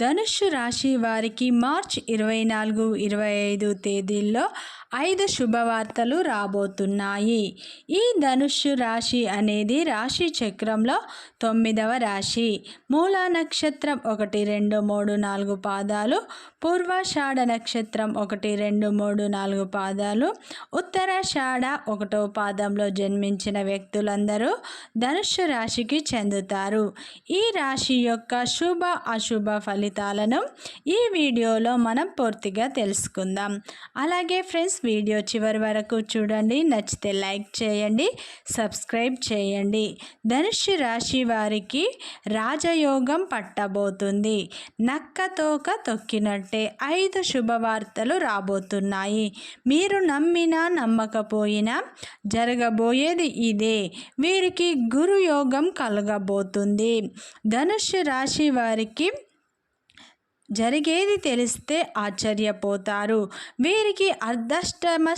ధనుస్సు రాశి వారికి మార్చ్ ఇరవై నాలుగు ఇరవై ఐదు తేదీల్లో ఐదు శుభవార్తలు రాబోతున్నాయి. ఈ ధనుస్సు రాశి అనేది రాశి చక్రంలో తొమ్మిదవ రాశి. మూలా నక్షత్రం ఒకటి రెండు మూడు నాలుగు పాదాలు. పూర్వాషాఢ నక్షత్రం ఒకటి రెండు మూడు నాలుగు పాదాలు. ఉత్తరాషాఢ ఒకటో పాదంలో జన్మించిన వ్యక్తులందరూ ధనుస్సు రాశికి చెందుతారు. ఈ రాశి యొక్క శుభ అశుభ ఫలితం ఫలితాలను ఈ వీడియోలో మనం పూర్తిగా తెలుసుకుందాం. అలాగే ఫ్రెండ్స్ వీడియో చివరి వరకు చూడండి. నచ్చితే లైక్ చేయండి సబ్స్క్రైబ్ చేయండి. ధనుషు రాశి వారికి రాజయోగం పట్టబోతుంది. నక్క తోక తొక్కినట్టే ఐదు శుభవార్తలు రాబోతున్నాయి. మీరు నమ్మినా నమ్మకపోయినా జరగబోయేది ఇదే. వీరికి గురు యోగం కలగబోతుంది. ధనుషు రాశి వారికి జరిగేది తెలిస్తే ఆశ్చర్యపోతారు. వీరికి అర్ధష్టమ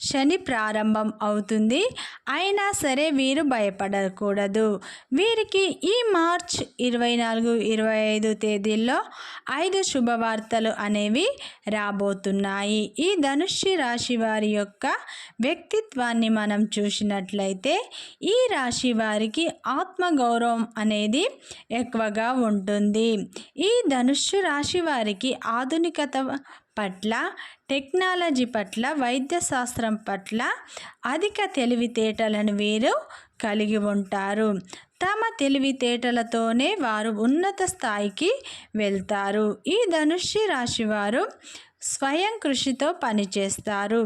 శని ప్రారంభం అవుతుంది. అయినా సరే వీరు భయపడకూడదు. వీరికి ఈ మార్చ్ ఇరవై నాలుగు ఇరవై ఐదు తేదీల్లో ఐదు శుభవార్తలు అనేవి రాబోతున్నాయి. ఈ ధనుష్య రాశి వారి యొక్క వ్యక్తిత్వాన్ని మనం చూసినట్లయితే ఈ రాశి వారికి ఆత్మగౌరవం అనేది ఎక్కువగా ఉంటుంది. ఈ ధనుష్య రాశి వారికి ఆధునికత పట్ల టెక్నాలజీ పట్ల వైద్య శాస్త్రం పట్ల అధిక తెలివితేటలను వీరు కలిగి ఉంటారు. తమ తెలివితేటలతోనే వారు ఉన్నత స్థాయికి వెళ్తారు. ఈ ధనుష్య రాశి వారు స్వయం కృషితో పనిచేస్తారు.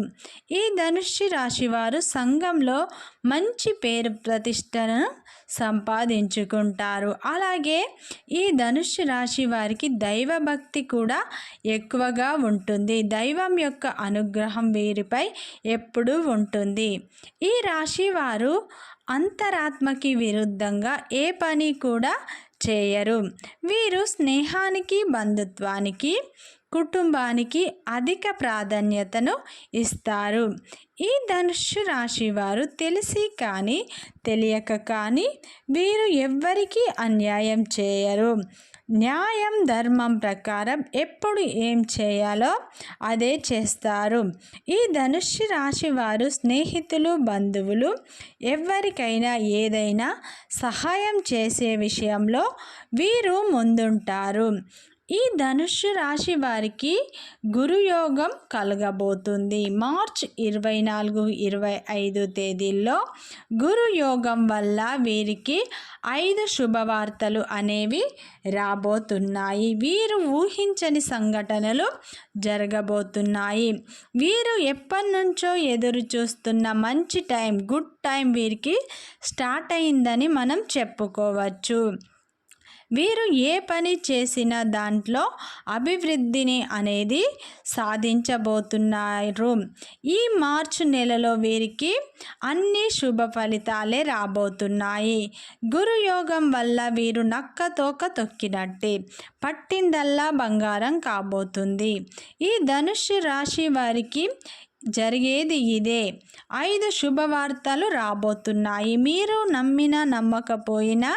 ఈ ధనుష్య రాశి వారు సంఘంలో మంచి పేరు ప్రతిష్టను సంపాదించుకుంటారు. అలాగే ఈ ధనుష్య రాశి వారికి దైవభక్తి కూడా ఎక్కువగా ఉంటుంది. దైవం యొక్క అనుగ్రహం వీరిపై ఎప్పుడూ ఉంటుంది. ఈ రాశి వారు అంతరాత్మకి విరుద్ధంగా ఏ పని కూడా చేయరు. వీరు స్నేహానికి బంధుత్వానికి కుటుంబానికి అధిక ప్రాధాన్యతను ఇస్తారు. ఈ ధనుషు రాశి వారు తెలిసి కానీ తెలియక కానీ వీరు ఎవ్వరికీ అన్యాయం చేయరు. న్యాయం ధర్మం ప్రకారం ఎప్పుడు ఏం చేయాలో అదే చేస్తారు. ఈ ధనుష్య రాశి వారు స్నేహితులు బంధువులు ఎవరికైనా ఏదైనా సహాయం చేసే విషయంలో వీరు ముందుంటారు. ఈ ధనుస్సు రాశి వారికి గురుయోగం కలగబోతుంది. మార్చ్ ఇరవై నాలుగు ఇరవై ఐదు తేదీల్లో గురుయోగం వల్ల వీరికి ఐదు శుభవార్తలు అనేవి రాబోతున్నాయి. వీరు ఊహించని సంఘటనలు జరగబోతున్నాయి. వీరు ఎప్పటి నుంచో ఎదురు చూస్తున్న మంచి టైం గుడ్ టైం వీరికి స్టార్ట్ అయిందని మనం చెప్పుకోవచ్చు. వీరు ఏ పని చేసినా దాంట్లో అభివృద్ధిని అనేది సాధించబోతున్నారు. ఈ మార్చ్ నెలలో వీరికి అన్ని శుభ ఫలితాలే రాబోతున్నాయి. గురుయోగం వల్ల వీరు నక్క తోక తొక్కినట్టే పట్టిందల్లా బంగారం కాబోతుంది. ఈ ధనుష్య రాశి వారికి జరిగేది ఇదే. ఐదు శుభవార్తలు రాబోతున్నాయి. మీరు నమ్మినా నమ్మకపోయినా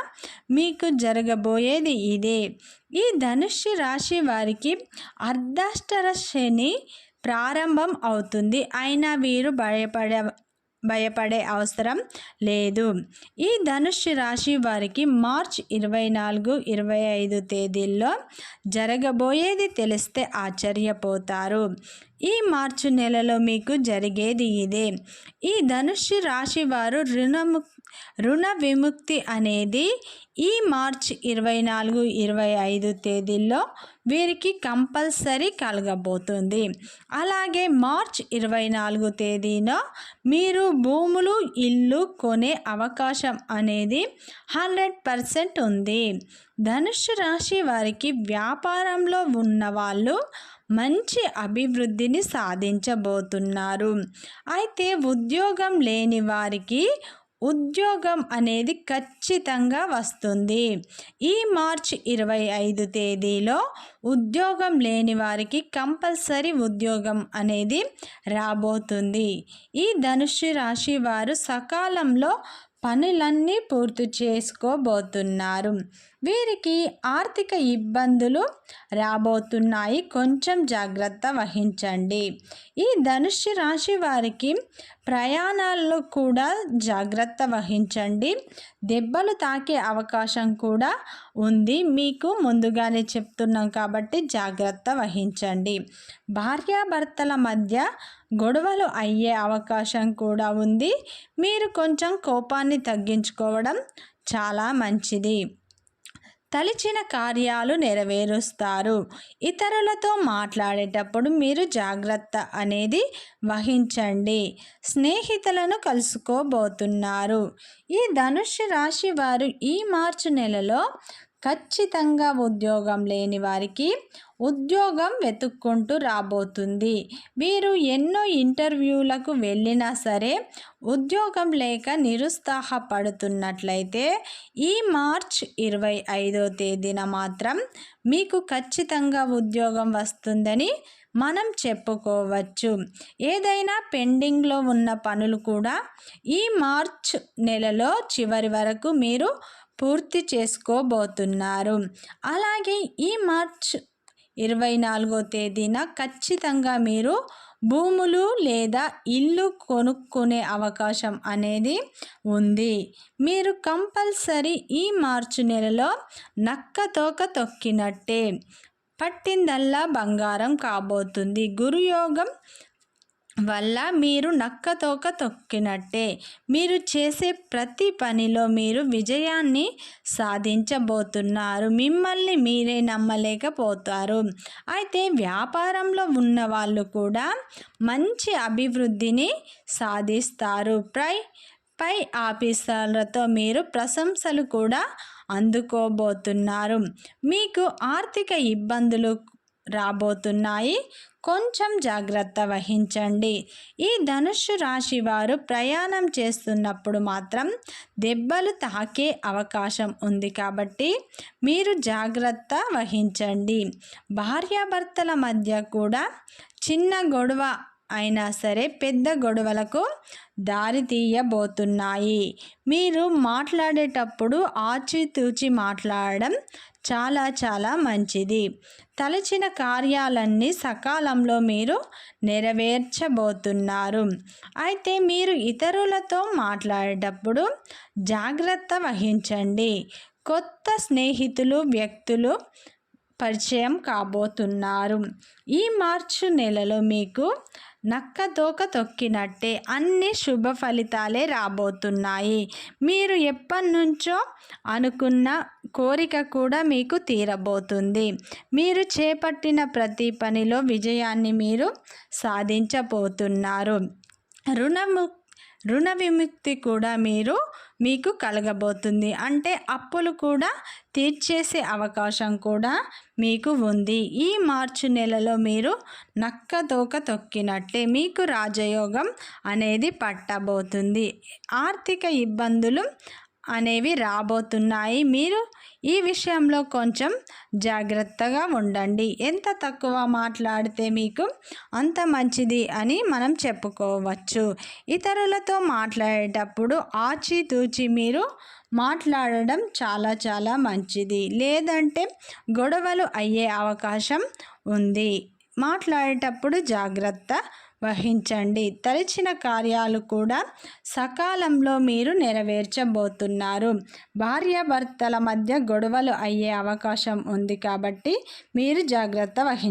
మీకు జరగబోయేది ఇదే. ఈ ధనుష్య రాశి వారికి అర్ధాష్టర శని ప్రారంభం అవుతుంది. అయినా వీరు భయపడే భయపడే అవసరం లేదు. ఈ ధనుష్ రాశి వారికి మార్చ్ ఇరవై నాలుగు ఇరవై ఐదు తేదీల్లో జరగబోయేది తెలిస్తే ఆశ్చర్యపోతారు. ఈ మార్చి నెలలో మీకు జరిగేది ఇదే. ఈ ధనుష్ రాశి వారు రుణము రుణ విముక్తి అనేది ఈ మార్చ్ ఇరవై నాలుగు ఇరవై ఐదు తేదీల్లో వీరికి కంపల్సరీ కలగబోతుంది. అలాగే మార్చ్ ఇరవై నాలుగు తేదీన మీరు భూములు ఇల్లు కొనే అవకాశం అనేది హండ్రెడ్ పర్సెంట్ ఉంది. ధనుషు రాశి వారికి వ్యాపారంలో ఉన్న వాళ్ళు మంచి అభివృద్ధిని సాధించబోతున్నారు. అయితే ఉద్యోగం లేని వారికి ఉద్యోగం అనేది ఖచ్చితంగా వస్తుంది. ఈ మార్చ్ ఇరవై ఐదు తేదీలో ఉద్యోగం లేని వారికి కంపల్సరీ ఉద్యోగం అనేది రాబోతుంది. ఈ ధనుష్య రాశి వారు సకాలంలో పనులన్నీ పూర్తి చేసుకోబోతున్నారు. వీరికి ఆర్థిక ఇబ్బందులు రాబోతున్నాయి. కొంచెం జాగ్రత్త వహించండి. ఈ ధనుష్య రాశి వారికి ప్రయాణాల్లో కూడా జాగ్రత్త వహించండి. దెబ్బలు తాకే అవకాశం కూడా ఉంది. మీకు ముందుగానే చెప్తున్నాం కాబట్టి జాగ్రత్త వహించండి. భార్యాభర్తల మధ్య గొడవలు అయ్యే అవకాశం కూడా ఉంది. మీరు కొంచెం కోపాన్ని తగ్గించుకోవడం చాలా మంచిది. తలిచిన కార్యాలు నెరవేరుస్తారు. ఇతరులతో మాట్లాడేటప్పుడు మీరు జాగ్రత్త అనేది వహించండి. స్నేహితులను కలుసుకోబోతున్నారు. ఈ ధనుష్ రాశి వారు ఈ మార్చి నెలలో ఖచ్చితంగా ఉద్యోగం లేని వారికి ఉద్యోగం వెతుక్కుంటూ రాబోతుంది. వీరు ఎన్నో ఇంటర్వ్యూలకు వెళ్ళినా సరే ఉద్యోగం లేక నిరుత్సాహపడుతున్నట్లయితే ఈ మార్చ్ ఇరవై ఐదో తేదీన మాత్రం మీకు ఖచ్చితంగా ఉద్యోగం వస్తుందని మనం చెప్పుకోవచ్చు. ఏదైనా పెండింగ్లో ఉన్న పనులు కూడా ఈ మార్చ్ నెలలో చివరి వరకు మీరు పూర్తి చేసుకోబోతున్నారు. అలాగే ఈ మార్చ్ ఇరవై నాలుగో తేదీన ఖచ్చితంగా మీరు భూములు లేదా ఇల్లు కొనుక్కునే అవకాశం అనేది ఉంది. మీరు కంపల్సరీ ఈ మార్చి నెలలో నక్క తోక తొక్కినట్టే. పట్టిందల్లా బంగారం కాబోతుంది. గురుయోగం వల్ల మీరు నక్కతోక తొక్కినట్టే. మీరు చేసే ప్రతి పనిలో మీరు విజయాన్ని సాధించబోతున్నారు. మిమ్మల్ని మీరే నమ్మలేకపోతారు. అయితే వ్యాపారంలో ఉన్న వాళ్ళు కూడా మంచి అభివృద్ధిని సాధిస్తారు. ప్రై పై ఆఫీసర్లతో మీరు ప్రశంసలు కూడా అందుకోబోతున్నారు. మీకు ఆర్థిక ఇబ్బందులు రాబోతున్నాయి. కొంచెం జాగ్రత్త వహించండి. ఈ ధనుస్సు రాశి వారు ప్రయాణం చేస్తున్నప్పుడు మాత్రం దెబ్బలు తాకే అవకాశం ఉంది కాబట్టి మీరు జాగ్రత్త వహించండి. భార్యాభర్తల మధ్య కూడా చిన్న గొడవ అయినా సరే పెద్ద గొడవలకు దారి తీయబోతున్నాయి. మీరు మాట్లాడేటప్పుడు ఆచితూచి మాట్లాడడం చాలా చాలా మంచిది. తలచిన కార్యాలన్నీ సకాలంలో మీరు నెరవేర్చబోతున్నారు. అయితే మీరు ఇతరులతో మాట్లాడేటప్పుడు జాగ్రత్త వహించండి. కొత్త స్నేహితులు వ్యక్తులు పరిచయం కాబోతున్నారు. ఈ మార్చు నెలలో మీకు నక్క తోక తొక్కినట్టే అన్ని శుభ ఫలితాలే రాబోతున్నాయి. మీరు ఎప్పటినుంచో అనుకున్న కోరిక కూడా మీకు తీరబోతుంది. మీరు చేపట్టిన ప్రతి పనిలో విజయాన్ని మీరు సాధించబోతున్నారు. రుణము రుణ విముక్తి కూడా మీరు మీకు కలగబోతుంది. అంటే అప్పులు కూడా తీర్చేసే అవకాశం కూడా మీకు ఉంది. ఈ మార్చి నెలలో మీరు నక్క తోక తొక్కినట్టే మీకు రాజయోగం అనేది పట్టబోతుంది. ఆర్థిక ఇబ్బందులు అనేవి రాబోతున్నాయి. మీరు ఈ విషయంలో కొంచెం జాగ్రత్తగా ఉండండి. ఎంత తక్కువ మాట్లాడితే మీకు అంత మంచిది అని మనం చెప్పుకోవచ్చు. ఇతరులతో మాట్లాడేటప్పుడు ఆచితూచి మీరు మాట్లాడడం చాలా చాలా మంచిది. లేదంటే గొడవలు అయ్యే అవకాశం ఉంది. మాట్లాడేటప్పుడు జాగ్రత్త వహించండి. తలచిన కార్యాలు కూడా సకాలంలో మీరు నెరవేర్చబోతున్నారు. భార్యాభర్తల మధ్య గొడవలు అయ్యే అవకాశం ఉంది కాబట్టి మీరు జాగ్రత్త వహించండి